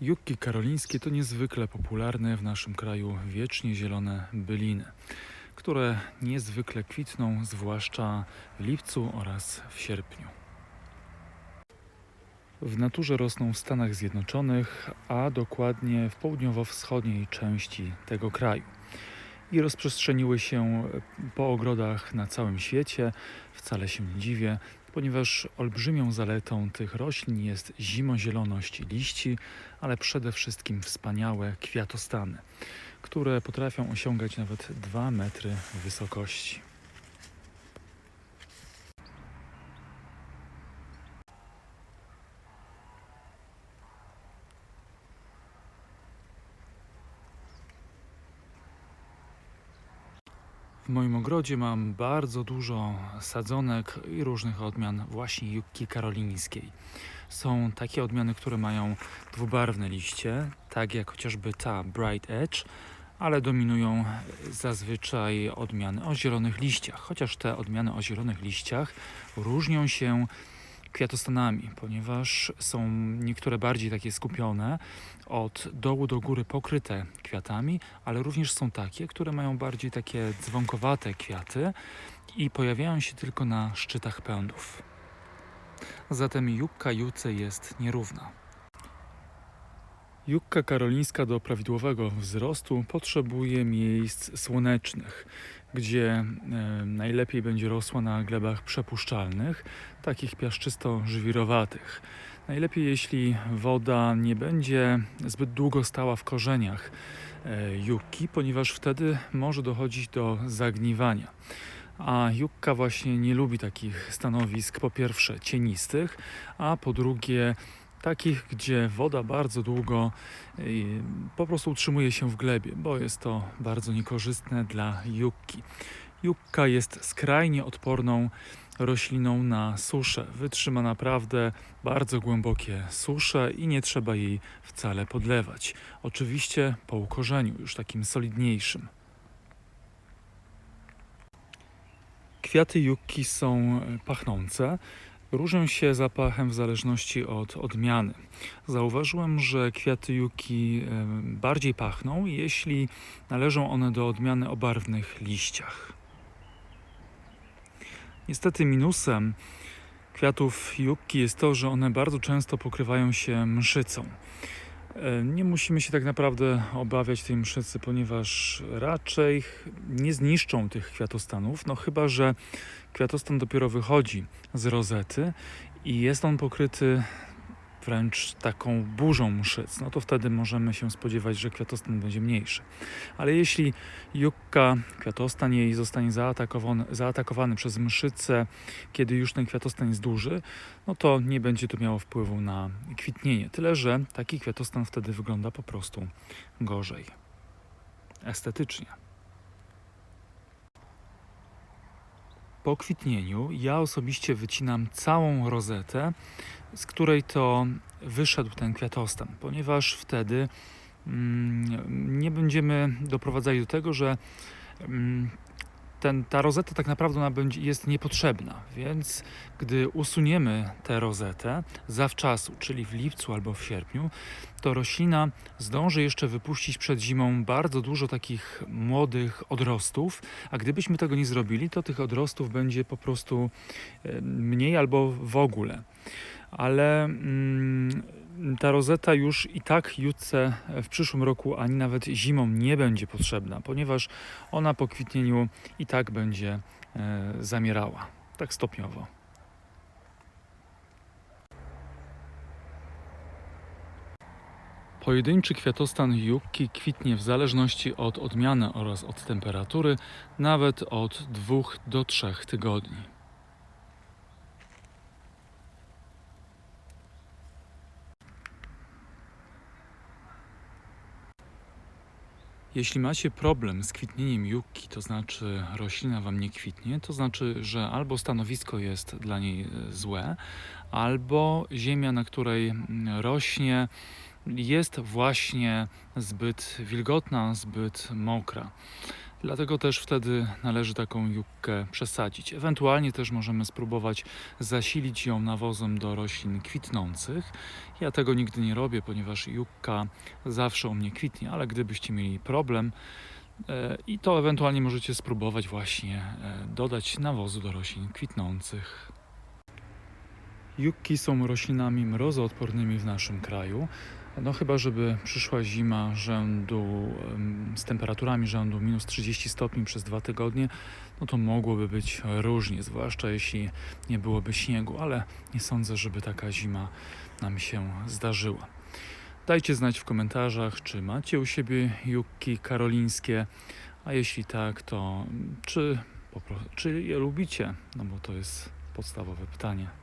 Jukki karolińskie to niezwykle popularne w naszym kraju wiecznie zielone byliny, które niezwykle kwitną, zwłaszcza w lipcu oraz w sierpniu. W naturze rosną w Stanach Zjednoczonych, a dokładnie w południowo-wschodniej części tego kraju. I rozprzestrzeniły się po ogrodach na całym świecie. Wcale się nie dziwię, ponieważ olbrzymią zaletą tych roślin jest zimozieloność liści, ale przede wszystkim wspaniałe kwiatostany, które potrafią osiągać nawet 2 metry wysokości. Moim ogrodzie mam bardzo dużo sadzonek i różnych odmian właśnie jukki karolińskiej. Są takie odmiany, które mają dwubarwne liście, tak jak chociażby ta Bright Edge, ale dominują zazwyczaj odmiany o zielonych liściach, chociaż te odmiany o zielonych liściach różnią się kwiatostanami, ponieważ są niektóre bardziej takie skupione, od dołu do góry pokryte kwiatami, ale również są takie, które mają bardziej takie dzwonkowate kwiaty i pojawiają się tylko na szczytach pędów. Zatem jukka juce jest nierówna. Jukka karolińska do prawidłowego wzrostu potrzebuje miejsc słonecznych, gdzie e, najlepiej będzie rosła na glebach przepuszczalnych, takich piaszczysto-żwirowatych. Najlepiej, jeśli woda nie będzie zbyt długo stała w korzeniach e, jukki, ponieważ wtedy może dochodzić do zagniwania. A jukka właśnie nie lubi takich stanowisk, po pierwsze cienistych, a po drugie takich, gdzie woda bardzo długo po prostu utrzymuje się w glebie, bo jest to bardzo niekorzystne dla jukki. Jukka jest skrajnie odporną rośliną na suszę. Wytrzyma naprawdę bardzo głębokie susze i nie trzeba jej wcale podlewać. Oczywiście po ukorzeniu, już takim solidniejszym. Kwiaty jukki są pachnące. Różnią się zapachem w zależności od odmiany. Zauważyłem, że kwiaty juki bardziej pachną, jeśli należą one do odmiany o barwnych liściach. Niestety minusem kwiatów juki jest to, że one bardzo często pokrywają się mszycą. E, nie musimy się tak naprawdę obawiać tej mszycy, ponieważ raczej nie zniszczą tych kwiatostanów, no chyba że kwiatostan dopiero wychodzi z rozety i jest on pokryty wręcz taką burzą mszyc, no to wtedy możemy się spodziewać, że kwiatostan będzie mniejszy. Ale jeśli jukka, kwiatostan jej zostanie zaatakowany, zaatakowany przez mszycę, kiedy już ten kwiatostan jest duży, no to nie będzie to miało wpływu na kwitnienie. Tyle, że taki kwiatostan wtedy wygląda po prostu gorzej. Estetycznie. Po kwitnieniu ja osobiście wycinam całą rozetę, z której to wyszedł ten kwiatostan, ponieważ wtedy mm, nie będziemy doprowadzali do tego, że mm, ten, ta rozeta tak naprawdę jest niepotrzebna, więc gdy usuniemy tę rozetę zawczasu, czyli w lipcu albo w sierpniu, to roślina zdąży jeszcze wypuścić przed zimą bardzo dużo takich młodych odrostów, a gdybyśmy tego nie zrobili, to tych odrostów będzie po prostu mniej albo w ogóle. Ale mm, ta rozeta już i tak jutce w przyszłym roku ani nawet zimą nie będzie potrzebna, ponieważ ona po kwitnieniu i tak będzie e, zamierała, tak stopniowo. Pojedynczy kwiatostan jukki kwitnie w zależności od odmiany oraz od temperatury, nawet od 2 do 3 tygodni. Jeśli macie problem z kwitnieniem jukki, to znaczy roślina wam nie kwitnie, to znaczy, że albo stanowisko jest dla niej e, złe, albo ziemia, na której rośnie, jest właśnie zbyt wilgotna, zbyt mokra. Dlatego też wtedy należy taką jukkę przesadzić. Ewentualnie też możemy spróbować zasilić ją nawozem do roślin kwitnących. Ja tego nigdy nie robię, ponieważ jukka zawsze u mnie kwitnie, ale gdybyście mieli problem, e, i to ewentualnie możecie spróbować właśnie e, dodać nawozu do roślin kwitnących. Jukki są roślinami mrozoodpornymi w naszym kraju. No chyba, żeby przyszła zima rzędu z temperaturami rzędu minus 30 stopni przez dwa tygodnie, no to mogłoby być różnie, zwłaszcza jeśli nie byłoby śniegu, ale nie sądzę, żeby taka zima nam się zdarzyła. Dajcie znać w komentarzach, czy macie u siebie jukki karolińskie, a jeśli tak, to czy, czy je lubicie? No bo to jest podstawowe pytanie.